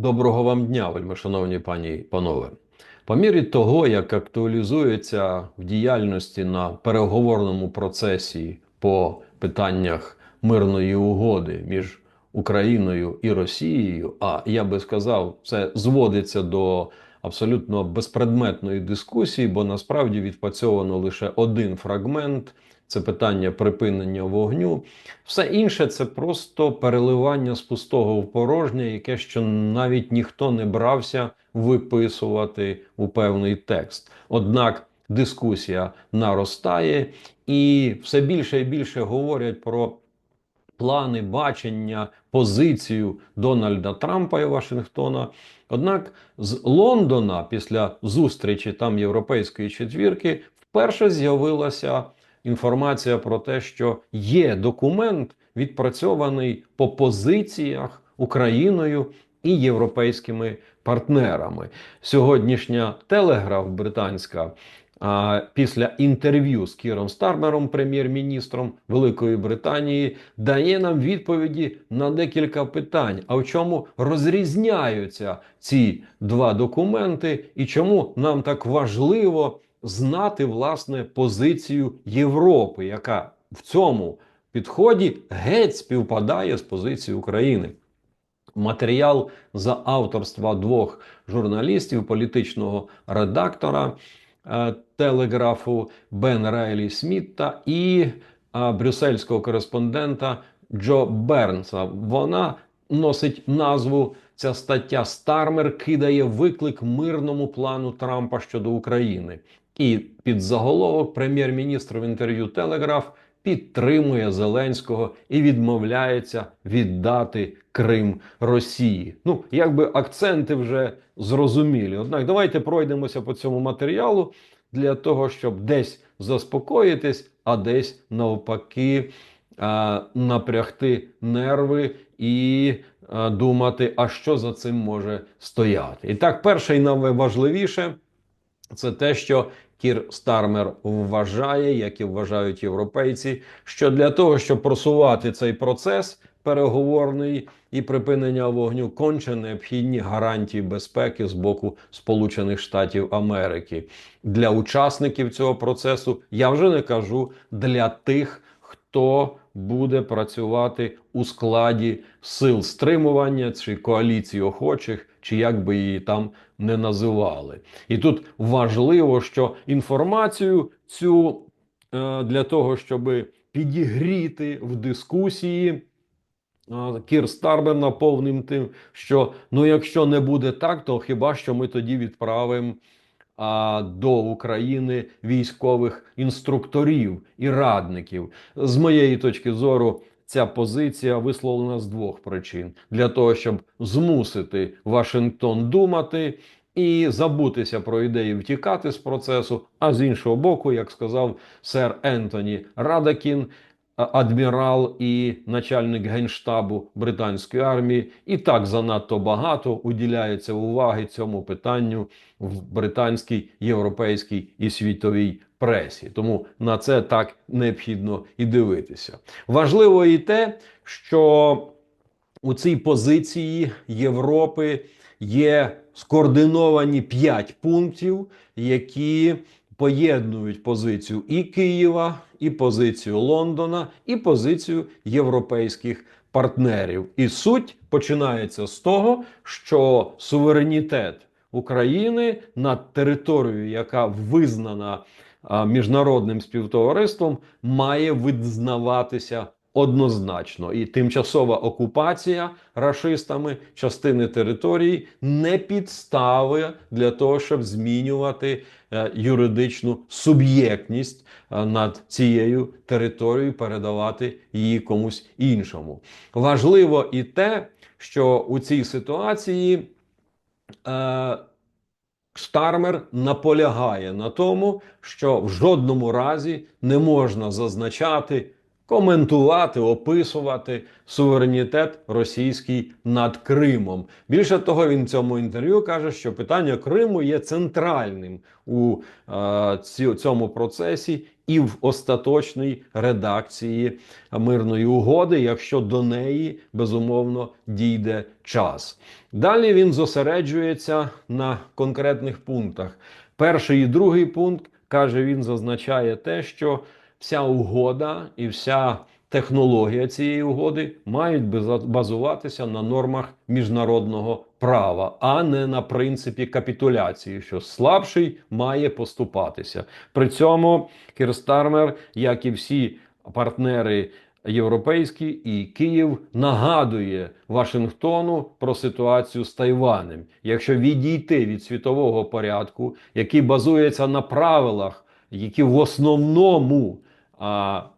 Доброго вам дня, вельмишановні пані і панове. По мірі того, як актуалізується в діяльності на переговорному процесі по питаннях мирної угоди між Україною і Росією, а я би сказав, це зводиться до абсолютно безпредметної дискусії, бо насправді відпрацьовано лише один фрагмент. Це питання припинення вогню. Все інше це просто переливання з пустого в порожнє, яке ще навіть ніхто не брався виписувати у певний текст. Однак дискусія наростає, і все більше і більше говорять про плани, бачення, позицію Дональда Трампа і Вашингтона. Однак з Лондона після зустрічі там європейської четвірки вперше з'явилася інформація про те, що є документ, відпрацьований по позиціях Україною і європейськими партнерами. Сьогоднішня телеграф британська. Після інтерв'ю з Кіром Стармером, прем'єр-міністром Великої Британії, дає нам відповіді на декілька питань. А в чому розрізняються ці два документи, і чому нам так важливо знати власне позицію Європи, яка в цьому підході геть співпадає з позицією України. Матеріал за авторства двох журналістів, політичного редактора е, телеграфу Бен Райлі Смітта і е, брюссельського кореспондента Джо Бернса. Вона носить назву. Ця стаття Стармер кидає виклик мирному плану Трампа щодо України. І під заголовок прем'єр-міністр в інтерв'ю Телеграф підтримує Зеленського і відмовляється віддати Крим Росії. Ну, якби акценти вже зрозумілі. Однак, давайте пройдемося по цьому матеріалу для того, щоб десь заспокоїтись, а десь навпаки напрягти нерви і думати, а що за цим може стояти. І так, перше і найважливіше це те, що Кір Стармер вважає, як і вважають європейці, що для того, щоб просувати цей процес переговорний і припинення вогню, конче необхідні гарантії безпеки з боку Сполучених Штатів Америки для учасників цього процесу. Я вже не кажу для тих, хто буде працювати у складі сил стримування чи коаліції охочих, чи як би її там не називали. І тут важливо, що інформацію цю е, для того, щоб підігріти в дискусії. е, Кір Старбер наповнив тим, що ну, якщо не буде так, то хіба що ми тоді відправимо а, до України військових інструкторів і радників. З моєї точки зору, ця позиція висловлена з двох причин: для того, щоб змусити Вашингтон думати. І забутися про ідеї втікати з процесу. А з іншого боку, як сказав сер Ентоні Радакін, адмірал і начальник генштабу британської армії, і так занадто багато уділяється уваги цьому питанню в британській, європейській і світовій пресі. Тому на це так необхідно і дивитися. Важливо і те, що у цій позиції Європи є скоординовані п'ять пунктів, які поєднують позицію і Києва, і позицію Лондона, і позицію європейських партнерів. І суть починається з того, що суверенітет України над територією, яка визнана міжнародним співтовариством, має визнаватися однозначно. І тимчасова окупація рашистами частини території не підстави для того, щоб змінювати е, юридичну суб'єктність е, над цією територією, передавати її комусь іншому. Важливо і те, що у цій ситуації. Штармер наполягає на тому, що в жодному разі не можна зазначати, коментувати, описувати суверенітет російський над Кримом. Більше того, він в цьому інтерв'ю каже, що питання Криму є центральним у е, цьому процесі, і в остаточній редакції мирної угоди, якщо до неї безумовно дійде час. Далі він зосереджується на конкретних пунктах. Перший і другий пункт каже, він зазначає те, що вся угода і вся технологія цієї угоди мають базуватися на нормах міжнародного права, а не на принципі капітуляції, що слабший має поступатися. При цьому Кірстармер, як і всі партнери європейські і Київ нагадує Вашингтону про ситуацію з Тайванем. Якщо відійти від світового порядку, який базується на правилах, які в основному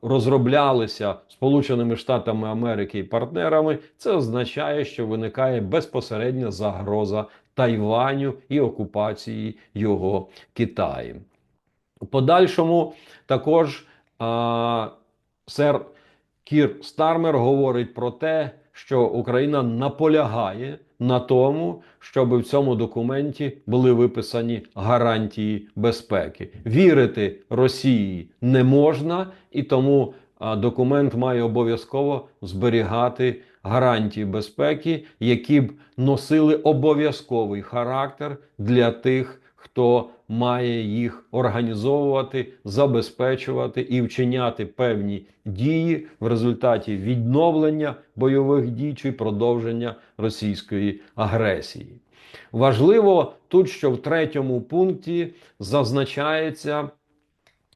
розроблялися Сполученими Штатами Америки і партнерами, це означає, що виникає безпосередня загроза Тайваню і окупації його Китаєм. У подальшому також а, сер Кір Стармер говорить про те, що Україна наполягає на тому, щоб в цьому документі були виписані гарантії безпеки. Вірити Росії не можна, і тому документ має обов'язково зберігати гарантії безпеки, які б носили обов'язковий характер для тих, хто має їх організовувати, забезпечувати і вчиняти певні дії в результаті відновлення бойових дій чи продовження російської агресії. Важливо тут, що в третьому пункті зазначається,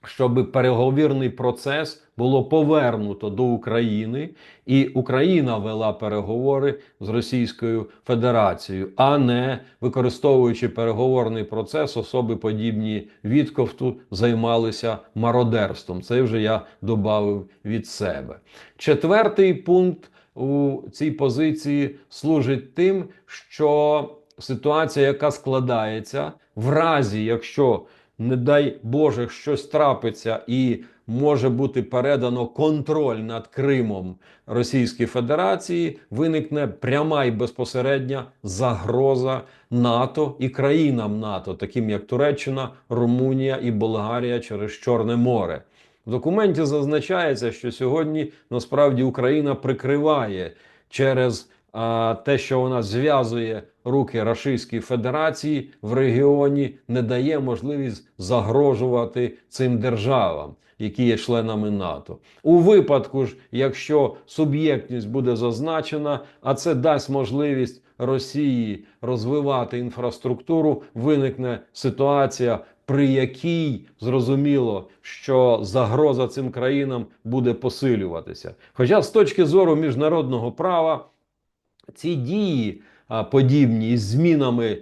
щоб переговірний процес було повернуто до України, і Україна вела переговори з Російською Федерацією, а не використовуючи переговорний процес, особи подібні Вітковту займалися мародерством. Це вже я додав від себе. Четвертий пункт у цій позиції служить тим, що ситуація, яка складається, в разі, якщо не дай Боже, щось трапиться і може бути передано контроль над Кримом Російській Федерації, виникне пряма і безпосередня загроза НАТО і країнам НАТО, таким як Туреччина, Румунія і Болгарія через Чорне море. В документі зазначається, що сьогодні насправді Україна прикриває через те, що вона зв'язує руки Рашистській Федерації в регіоні, не дає можливість загрожувати цим державам, які є членами НАТО. У випадку ж, якщо суб'єктність буде зазначена, а це дасть можливість Росії розвивати інфраструктуру, виникне ситуація. При якій зрозуміло, що загроза цим країнам буде посилюватися. Хоча з точки зору міжнародного права ці дії подібні із змінами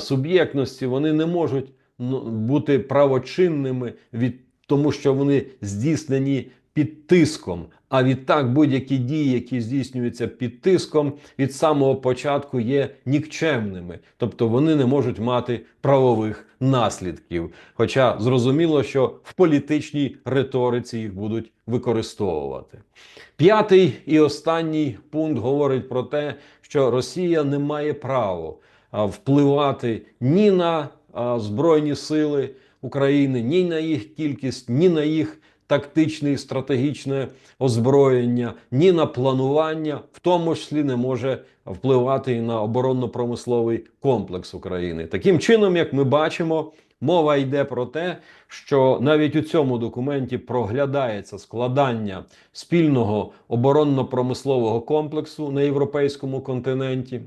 суб'єктності, вони не можуть ну, бути правочинними від тому, що вони здійснені під тиском. А відтак будь-які дії, які здійснюються під тиском, від самого початку є нікчемними, тобто вони не можуть мати правових наслідків. Хоча зрозуміло, що в політичній риториці їх будуть використовувати. П'ятий і останній пункт говорить про те, що Росія не має права впливати ні на збройні сили України, ні на їх кількість, ні на їх тактичне і стратегічне озброєння, ні на планування, в тому числі не може впливати і на оборонно-промисловий комплекс України. Таким чином, як ми бачимо, мова йде про те, що навіть у цьому документі проглядається складання спільного оборонно-промислового комплексу на європейському континенті.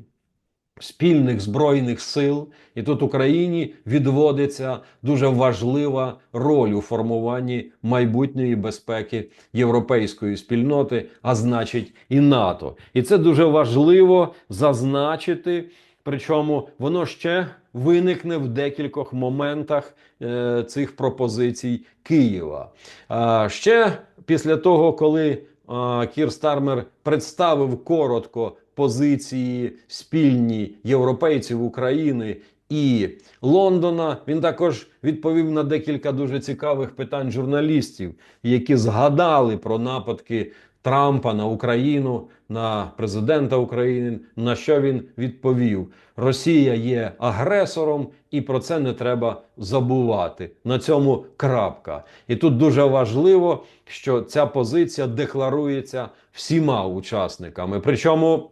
Спільних збройних сил, і тут Україні відводиться дуже важлива роль у формуванні майбутньої безпеки європейської спільноти, а значить і НАТО. І це дуже важливо зазначити. Причому воно ще виникне в декількох моментах е, цих пропозицій Києва. А ще після того, коли а, Кір Стармер представив коротко позиції спільні європейців України і Лондона. Він також відповів на декілька дуже цікавих питань журналістів, які згадали про нападки Трампа на Україну, на президента України. На що він відповів? Росія є агресором, і про це не треба забувати. На цьому крапка. І тут дуже важливо, що ця позиція декларується всіма учасниками. Причому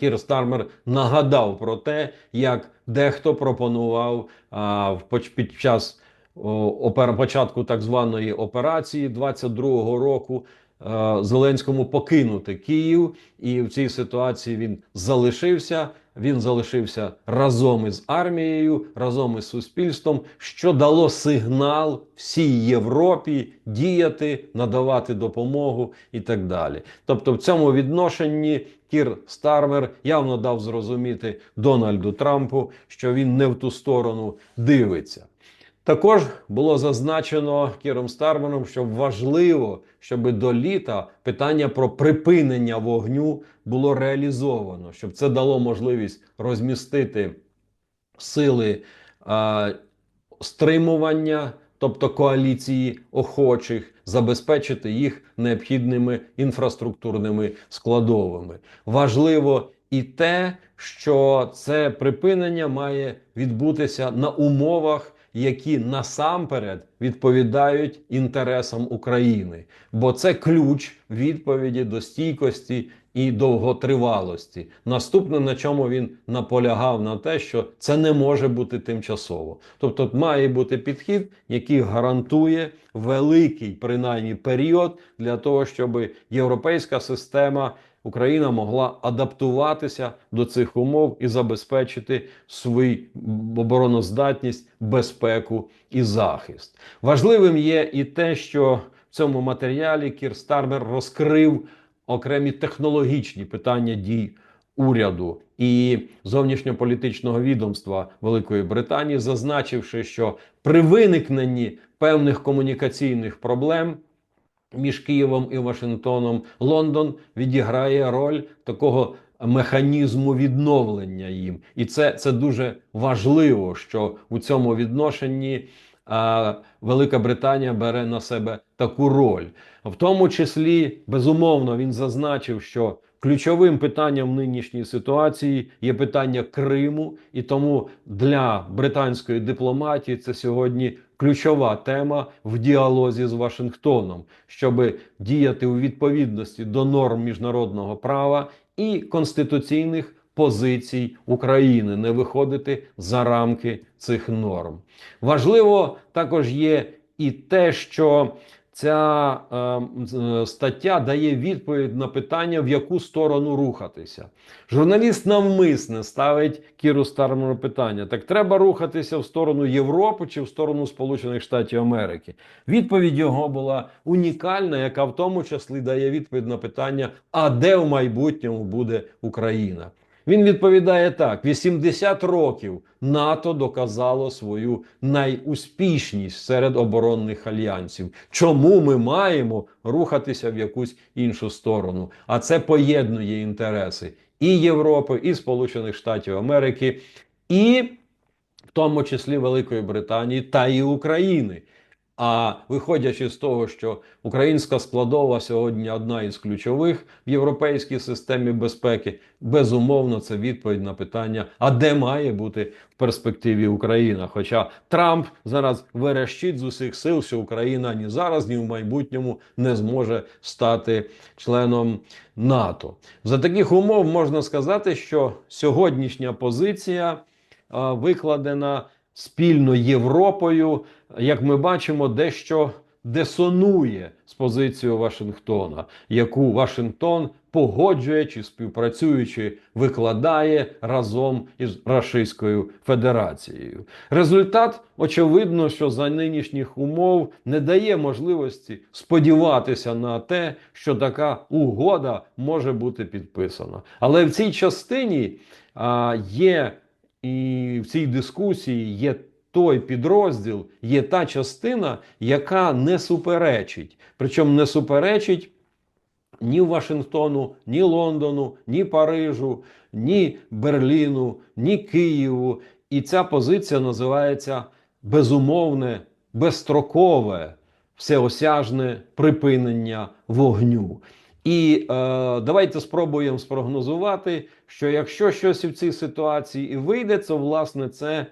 Кір Стармер нагадав про те, як дехто пропонував а, під час початку так званої операції 22-го року е, Зеленському покинути Київ, і в цій ситуації він залишився. Він залишився разом із армією, разом із суспільством, що дало сигнал всій Європі діяти, надавати допомогу і так далі. Тобто, в цьому відношенні Кір Стармер явно дав зрозуміти Дональду Трампу, що він не в ту сторону дивиться. Також було зазначено Кіром Старманом, що важливо, щоб до літа питання про припинення вогню було реалізовано, щоб це дало можливість розмістити сили а, стримування, тобто коаліції охочих, забезпечити їх необхідними інфраструктурними складовими. Важливо і те, що це припинення має відбутися на умовах які насамперед відповідають інтересам України, бо це ключ відповіді до стійкості і довготривалості. Наступне, на чому він наполягав на те, що це не може бути тимчасово. Тобто має бути підхід, який гарантує великий принаймні період для того, щоб європейська система. Україна могла адаптуватися до цих умов і забезпечити свою обороноздатність, безпеку і захист. Важливим є і те, що в цьому матеріалі Кір Стармер розкрив окремі технологічні питання дій уряду і зовнішньополітичного відомства Великої Британії, зазначивши, що при виникненні певних комунікаційних проблем між Києвом і Вашингтоном Лондон відіграє роль такого механізму відновлення їм, і це, це дуже важливо, що у цьому відношенні. А Велика Британія бере на себе таку роль, в тому числі безумовно він зазначив, що ключовим питанням в нинішній ситуації є питання Криму, і тому для британської дипломатії це сьогодні ключова тема в діалозі з Вашингтоном, щоб діяти у відповідності до норм міжнародного права і конституційних позицій України, не виходити за рамки цих норм. Важливо також є і те, що Ця е, стаття дає відповідь на питання, в яку сторону рухатися. Журналіст навмисне ставить Кіру Стармеру питання: так треба рухатися в сторону Європи чи в сторону Сполучених Штатів Америки? Відповідь його була унікальна, яка в тому числі дає відповідь на питання: а де в майбутньому буде Україна? Він відповідає так: 80 років НАТО доказало свою найуспішність серед оборонних альянсів. Чому ми маємо рухатися в якусь іншу сторону? А це поєднує інтереси і Європи, і Сполучених Штатів Америки, і в тому числі Великої Британії та і України. А виходячи з того, що українська складова сьогодні одна із ключових в європейській системі безпеки, безумовно, це відповідь на питання: а де має бути в перспективі Україна? Хоча Трамп зараз верещить з усіх сил, що Україна ні зараз, ні в майбутньому не зможе стати членом НАТО. За таких умов можна сказати, що сьогоднішня позиція викладена спільно Європою, як ми бачимо, дещо десонує з позицією Вашингтона, яку Вашингтон погоджуючи, співпрацюючи, викладає разом із Російською Федерацією. Результат очевидно, що за нинішніх умов не дає можливості сподіватися на те, що така угода може бути підписана. Але в цій частині а, є і в цій дискусії є той підрозділ, є та частина, яка не суперечить. Причому не суперечить ні Вашингтону, ні Лондону, ні Парижу, ні Берліну, ні Києву. І ця позиція називається безумовне, безстрокове всеосяжне припинення вогню. І е, давайте спробуємо спрогнозувати, що якщо щось в цій ситуації і вийде, то власне це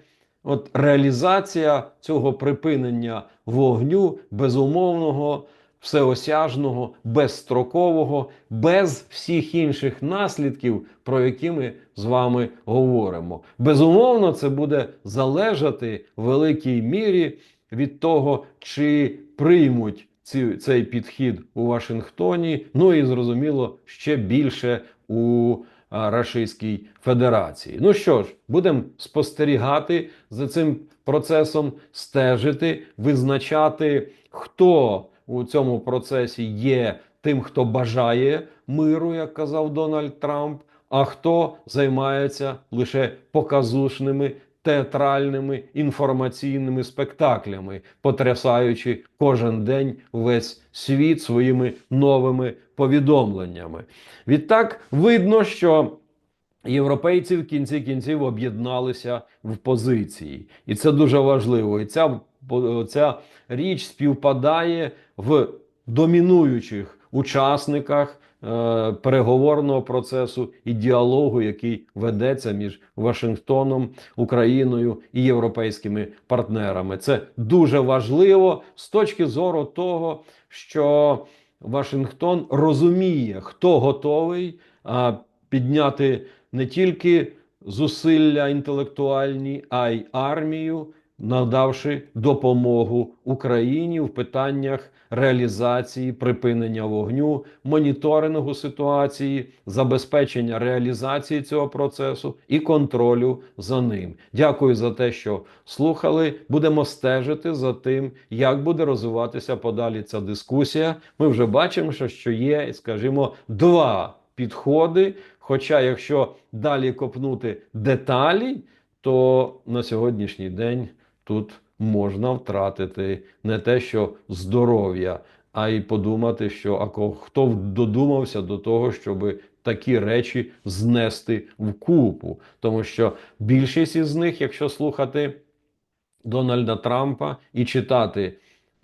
от реалізація цього припинення вогню безумовного, всеосяжного, безстрокового, без всіх інших наслідків, про які ми з вами говоримо. Безумовно, це буде залежати в великій мірі від того, чи приймуть ці, цей підхід у Вашингтоні, ну і зрозуміло ще більше у Рашистській Федерації. Ну що ж, будемо спостерігати за цим процесом, стежити, визначати, хто у цьому процесі є тим, хто бажає миру, як казав Дональд Трамп, а хто займається лише показушними театральними інформаційними спектаклями, потрясаючи кожен день весь світ своїми новими повідомленнями. Відтак видно, що європейці в кінці кінців об'єдналися в позиції, і це дуже важливо. І ця, ця річ співпадає в домінуючих учасниках переговорного процесу і діалогу, який ведеться між Вашингтоном, Україною і європейськими партнерами. Це дуже важливо з точки зору того, що Вашингтон розуміє, хто готовий підняти не тільки зусилля інтелектуальні, а й армію, надавши допомогу Україні в питаннях реалізації припинення вогню, моніторингу ситуації, забезпечення реалізації цього процесу і контролю за ним. Дякую за те, що слухали. Будемо стежити за тим, як буде розвиватися подалі ця дискусія. Ми вже бачимо, що, є, скажімо, два підходи. Хоча, якщо далі копнути деталі, то на сьогоднішній день тут можна втратити не те, що здоров'я, а й подумати, що а хто додумався до того, щоб такі речі знести в купу. Тому що більшість із них, якщо слухати Дональда Трампа і читати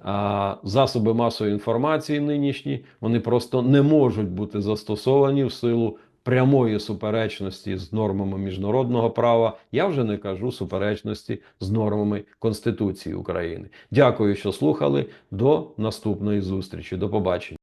а, засоби масової інформації нинішні, вони просто не можуть бути застосовані в силу прямої суперечності з нормами міжнародного права. Я вже не кажу суперечності з нормами Конституції України. Дякую, що слухали. До наступної зустрічі. До побачення.